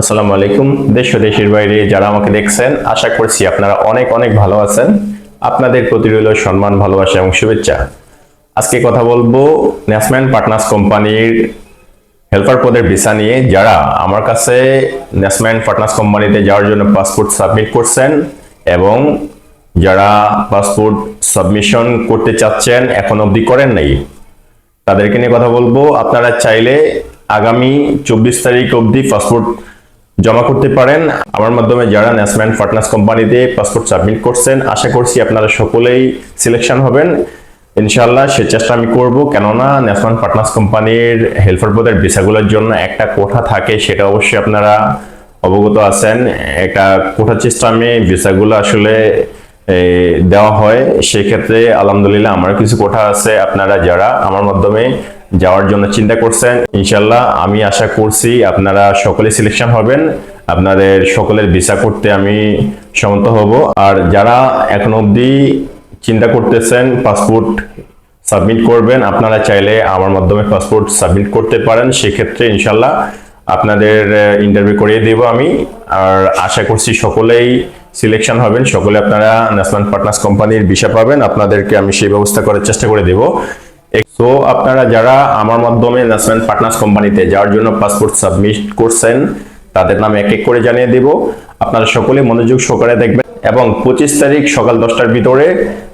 আসসালামু আলাইকুম, দেশ দেশের বাইরে যারা আমাকে দেখছেন, আশা করছি আপনারা অনেক অনেক ভালো আছেন। আপনাদের প্রতি রইল সম্মান, ভালোবাসা এবং শুভেচ্ছা। আজকে কথা বলব ন্যাশনাল পার্টনার্স কোম্পানির হেল্পার পদের ভিসা নিয়ে। যারা আমার কাছে ন্যাশনাল পার্টনার্স কোম্পানিতে যাওয়ার জন্য পাসপোর্ট সাবমিট করছেন এবং যারা পাসপোর্ট সাবমিশন করতে চাচ্ছেন, এখন অবধি করেন নাই, তাদেরকে নিয়ে কথা বলব। আপনারা চাইলে আগামী চব্বিশ তারিখ অবধি পাসপোর্ট জমা করতে পারেন। আমার মাধ্যমে যারা ন্যাশনাল পার্টনার্স কোম্পানিতে পাসপোর্ট সাবমিট করছেন, আশা করছি আপনারা সকলেই সিলেকশন হবেন। ইনশাল্লাহ সে চেষ্টা আমি করব, কেননা ন্যাশনাল পার্টনার্স কোম্পানির হেল্পার পদের ভিসাগুলোর জন্য একটা কোঠা থাকে, সেটা অবশ্যই আপনারা অবগত আছেন। একটা কোঠা সিস্টেমে ভিসাগুলো আসলে দেওয়া হয়। সেক্ষেত্রে আলহামদুলিল্লাহ আমার কিছু কোঠা আছে। আপনারা যারা আমার মাধ্যমে যাওয়ার জন্য চিন্তা করছেন, ইনশাল্লাহ আমি আশা করছি আপনারা সকলে সিলেকশন হবেন। আপনাদের সকলের ভিসা করতে আমি সম্মত হব। আর যারা এখন অবধি চিন্তা করতেছেন পাসপোর্ট সাবমিট করবেন, আপনারা চাইলে আমার মাধ্যমে পাসপোর্ট সাবমিট করতে পারেন। সেক্ষেত্রে ইনশাল্লাহ আপনাদের ইন্টারভিউ করিয়ে দেব আমি। আর আশা করছি সকলেই সিলেকশন হবেন, সকলে আপনারা ন্যাশনাল পার্টনার্স কোম্পানির ভিসা পাবেন। আপনাদেরকে আমি সেই ব্যবস্থা করার চেষ্টা করে দেব। সো আপনারা যারা আমার মাধ্যমে ন্যাশনাল পার্টনার্স কোম্পানিতে যাওয়ার জন্য পাসপোর্ট সাবমিট করছেন, তাদের নাম এক এক করে জানিয়ে দেব। আপনারা সকলে মনোযোগ সহকারে দেখবেন এবং পঁচিশ তারিখ সকাল দশটার ভিতরে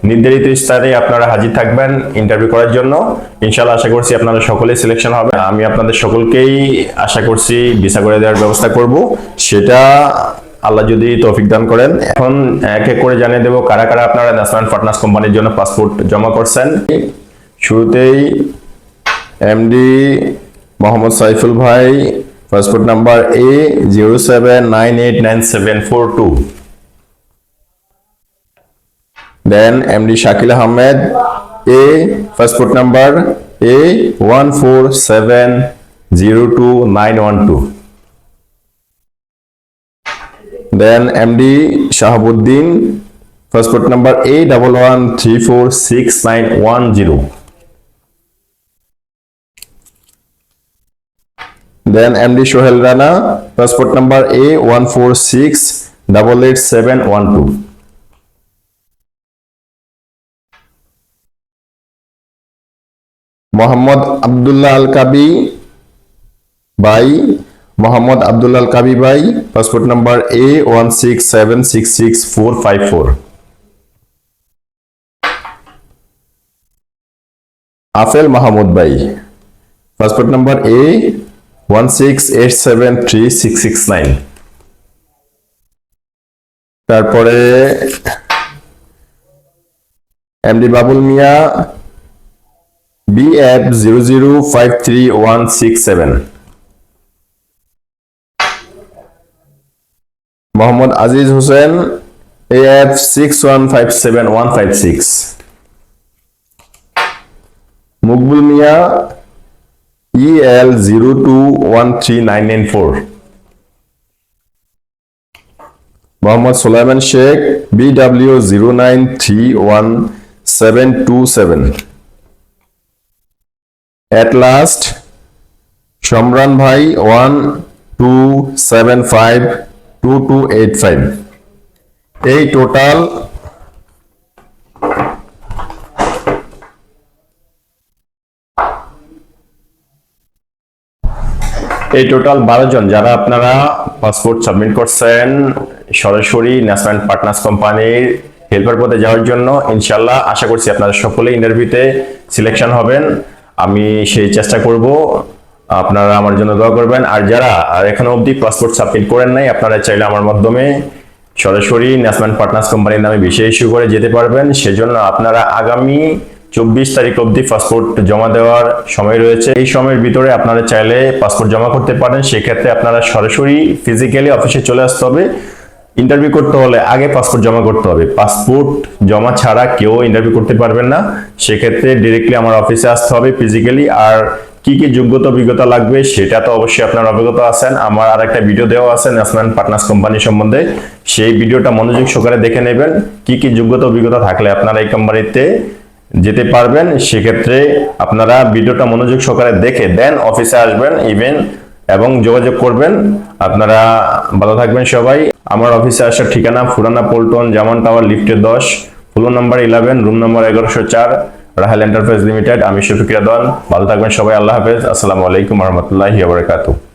নির্ধারিত স্থানে আপনারা হাজির থাকবেন ইন্টারভিউ করার জন্য। ইনশাল্লাহ আশা করছি আপনারা সকলে সিলেকশন হবে। আমি আপনাদের সকলকেই আশা করছি ভিসা করে দেওয়ার ব্যবস্থা করব। সেটা আল্লাহ যদি তৌফিক দান করেন। এখন এক এক করে জানিয়ে দেবো কারা কারা আপনারা ন্যাশনাল পার্টনার্স কোম্পানির জন্য পাসপোর্ট জমা করছেন। শুরুতেই এমডি মোহাম্মদ সাইফুল ভাই passport number A zero seven nine eight nine seven four two then MD Shakil Ahmed A passport number A one four seven zero two nine one two then MD Shahabuddin passport number A double one three four six nine one zero Then MD Shohel Rana, passport number A one four six double eight seven one two. Mohammad Abdullah Al Kabi by Mohammad Abdullah Al Kabi by passport number A one six seven six six four five four Afel Mahmud by passport number A one six eight seven three six six nine তারপরে MD Babul Mia B F zero zero five three one six seven Mohammad Aziz Hossain A F six one five seven one five six Mokbul Mia Nine four. Mohammad Sulaiman Sheikh BW zero nine three one seven two seven. At last, Shamran Bhai one two seven five two two eight five. এই total এই total বারো জন যারা আপনারা passport submit করছেন, সরাসরি national partners কোম্পানির helper পদে যাওয়ার জন্য ইনশাল্লাহ আশা করছি আপনারা সকলে ইন্টারভিউতে সিলেকশন হবেন। আমি সেই চেষ্টা করব, আপনারা আমার জন্য দোয়া করবেন। আর যারা আর এখনও অবধি পাসপোর্ট সাবমিট করেন নাই, আপনারা চাইলে আমার মাধ্যমে সরাসরি ন্যাশনাল পার্টনার্স কোম্পানির নামে বিষয় ইস্যু করে যেতে পারবেন। সেজন্য আপনারা আগামী চব্বিশ তারিখ অবধি পাসপোর্ট জমা দেওয়ার সময় রয়েছে। এই সময়ের ভিতরে আপনারা চাইলে পাসপোর্ট জমা করতে পারেন। সেক্ষেত্রে আপনারা সরাসরি ফিজিক্যালি অফিসে চলে আসতে হবে। ইন্টারভিউ করতে হলে আগে পাসপোর্ট জমা করতে হবে। পাসপোর্ট জমা ছাড়া কেউ ইন্টারভিউ করতে পারবেন না। সেক্ষেত্রে ডিরেক্টলি আমার অফিসে আসতে হবে ফিজিক্যালি আর কি কি যোগ্যতা, অভিজ্ঞতা লাগবে সেটা তো অবশ্যই আপনার অভিজ্ঞতা আছেন। আমার আর একটা ভিডিও দেওয়া আছে ন্যাশনাল পার্টনার্স কোম্পানি সম্বন্ধে। সেই ভিডিওটা মনোযোগ সহকারে দেখে নেবেন। কি কি যোগ্যতা, অভিজ্ঞতা থাকলে আপনারা এই কোম্পানিতে যেতে পারবেন, সেক্ষেত্রে আপনারা ভিডিওটা মনোযোগ সহকারে দেখে দেন, অফিসে আসবেন ইভেন এবং যোগাযোগ করবেন। আপনারা ভালো থাকবেন সবাই। আমার অফিসে আসার ঠিকানা ফুরানা পল্টন জামান টাওয়ার, লিফটে দশ। Floor number eleven room number এগারোশো চার, রাহেল এন্টারপ্রাইজ লিমিটেড। আমি শফিক রাদওয়ান। ভালো থাকবেন সবাই, আল্লাহ হাফেজ। আসসালামু আলাইকুম রহমতুল্লাহি বারকাতুহ।